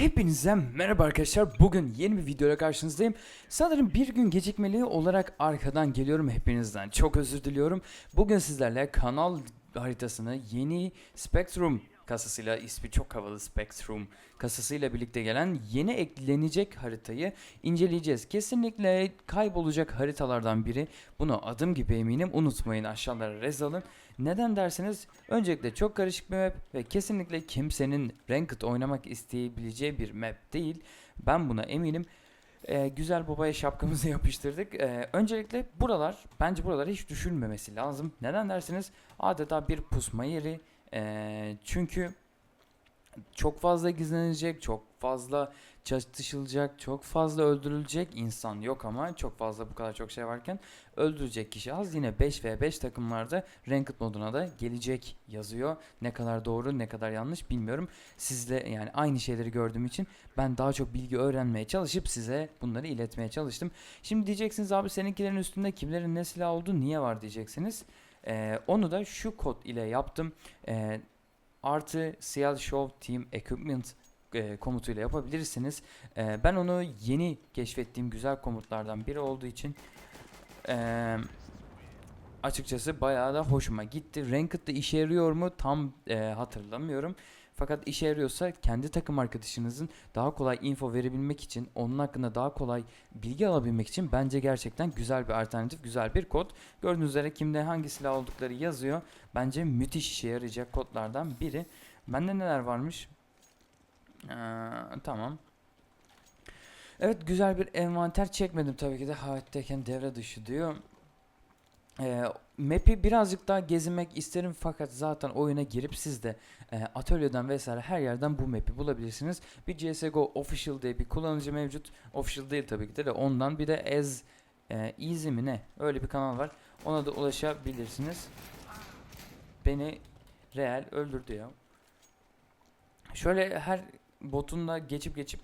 Hepinize merhaba arkadaşlar. Bugün yeni bir videoyla karşınızdayım. Sanırım bir gün gecikmeli olarak arkadan geliyorum hepinizden. Çok özür diliyorum. Bugün sizlerle kanal haritasını yeni Spectrum kasasıyla ismi çok havalı Spectrum kasasıyla birlikte gelen yeni eklenecek haritayı inceleyeceğiz. Kesinlikle kaybolacak haritalardan biri. Bunu adım gibi eminim. Unutmayın aşağılara rez alın. Neden derseniz öncelikle çok karışık bir map ve kesinlikle kimsenin Ranked oynamak isteyebileceği bir map değil. Ben buna eminim. Ee, güzel babaya şapkamızı yapıştırdık. Ee, öncelikle buralar bence buralara hiç düşülmemesi lazım. Neden derseniz adeta bir pusma yeri. Ee, çünkü çok fazla gizlenecek, çok fazla çatışılacak, çok fazla öldürülecek insan yok ama çok fazla bu kadar çok şey varken öldürecek kişi az. Yine 5 ve 5 takımlarda Ranked moduna da gelecek yazıyor. Ne kadar doğru ne kadar yanlış bilmiyorum. Sizle yani aynı şeyleri gördüğüm için ben daha çok bilgi öğrenmeye çalışıp size bunları iletmeye çalıştım. Şimdi diyeceksiniz abi seninkilerin üstünde kimlerin ne silah oldu niye var diyeceksiniz. Ee, onu da şu kod ile yaptım. Ee, artı CL Show Team Equipment e, komutuyla yapabilirsiniz. E, ben onu yeni keşfettiğim güzel komutlardan biri olduğu için e, açıkçası bayağı da hoşuma gitti. Ranked'da işe yarıyor mu tam e, hatırlamıyorum. Fakat işe yarıyorsa kendi takım arkadaşınızın daha kolay info verebilmek için, onun hakkında daha kolay bilgi alabilmek için bence gerçekten güzel bir alternatif, güzel bir kod. Gördüğünüz üzere kimde hangi silah oldukları yazıyor. Bence müthiş işe yarayacak kodlardan biri. Bende neler varmış? Ee, tamam. Evet güzel bir envanter çekmedim tabii ki de hayattayken devre dışı diyor. Ee, map'i birazcık daha gezinmek isterim fakat zaten oyuna girip siz de e, atölyeden vesaire her yerden bu map'i bulabilirsiniz. Bir CSGO Official diye bir kullanıcı mevcut. Official değil tabii ki de, de ondan bir de Ez e, Easy mi ne? Öyle bir kanal var. Ona da ulaşabilirsiniz. Beni real öldürdü ya. Şöyle her botunda geçip geçip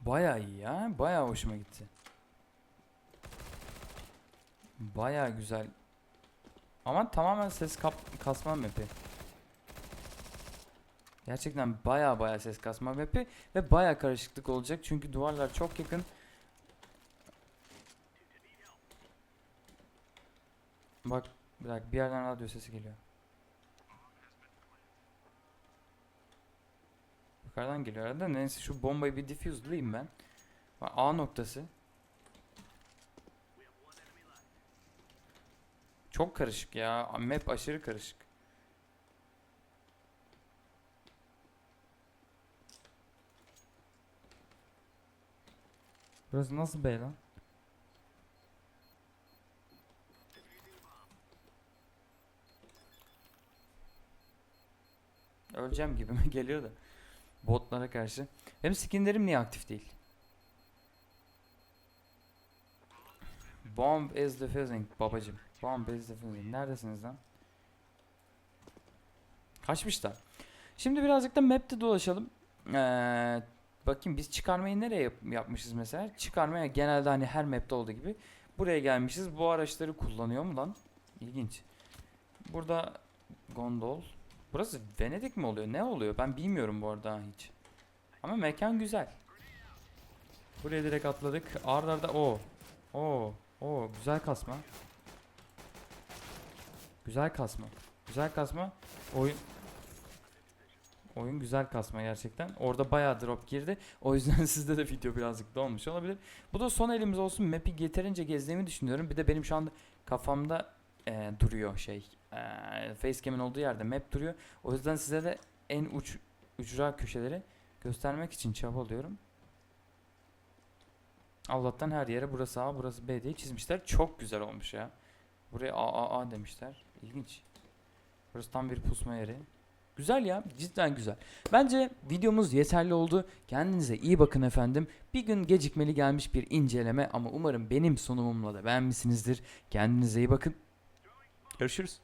Bayağı iyi ya. Bayağı hoşuma gitti. Bayağı güzel. Ama tamamen ses kap kasma map'i. Gerçekten bayağı bayağı ses kasma map'i ve bayağı karışıklık olacak çünkü duvarlar çok yakın. Bak bir dakika bir yerden radyo sesi geliyor. Yukarıdan geliyor arada. Neyse şu bombayı bir diffuse'layayım ben. A noktası. Çok karışık ya. Map aşırı karışık. Burası nasıl bey lan? Öleceğim gibi mi geliyor da. Botlara karşı. Benim skinlerim niye aktif değil? Bomb is defusing babacım. Bomb is defusing. Neredesiniz lan? Kaçmışlar. Şimdi birazcık da map'te dolaşalım. Ee, bakayım biz çıkarmayı nereye yap- yapmışız mesela? Çıkarmaya genelde hani her map'te olduğu gibi buraya gelmişiz. Bu araçları kullanıyor mu lan? İlginç. Burada gondol. Burası Venedik mi oluyor? Ne oluyor? Ben bilmiyorum bu arada hiç. Ama mekan güzel. Buraya direkt atladık. Arda o. O. O güzel kasma. Güzel kasma. Güzel kasma. Oyun Oyun güzel kasma gerçekten. Orada bayağı drop girdi. O yüzden sizde de video birazcık da olmuş olabilir. Bu da son elimiz olsun. Map'i yeterince gezdiğimi düşünüyorum. Bir de benim şu anda kafamda e, duruyor şey. E, facecam'in olduğu yerde map duruyor. O yüzden size de en uç ücra köşeleri göstermek için çabalıyorum. Allah'tan her yere burası A burası B diye çizmişler. Çok güzel olmuş ya. Buraya A A A demişler. İlginç. Burası tam bir pusma yeri. Güzel ya cidden güzel. Bence videomuz yeterli oldu. Kendinize iyi bakın efendim. Bir gün gecikmeli gelmiş bir inceleme ama umarım benim sunumumla da beğenmişsinizdir. Kendinize iyi bakın. Görüşürüz.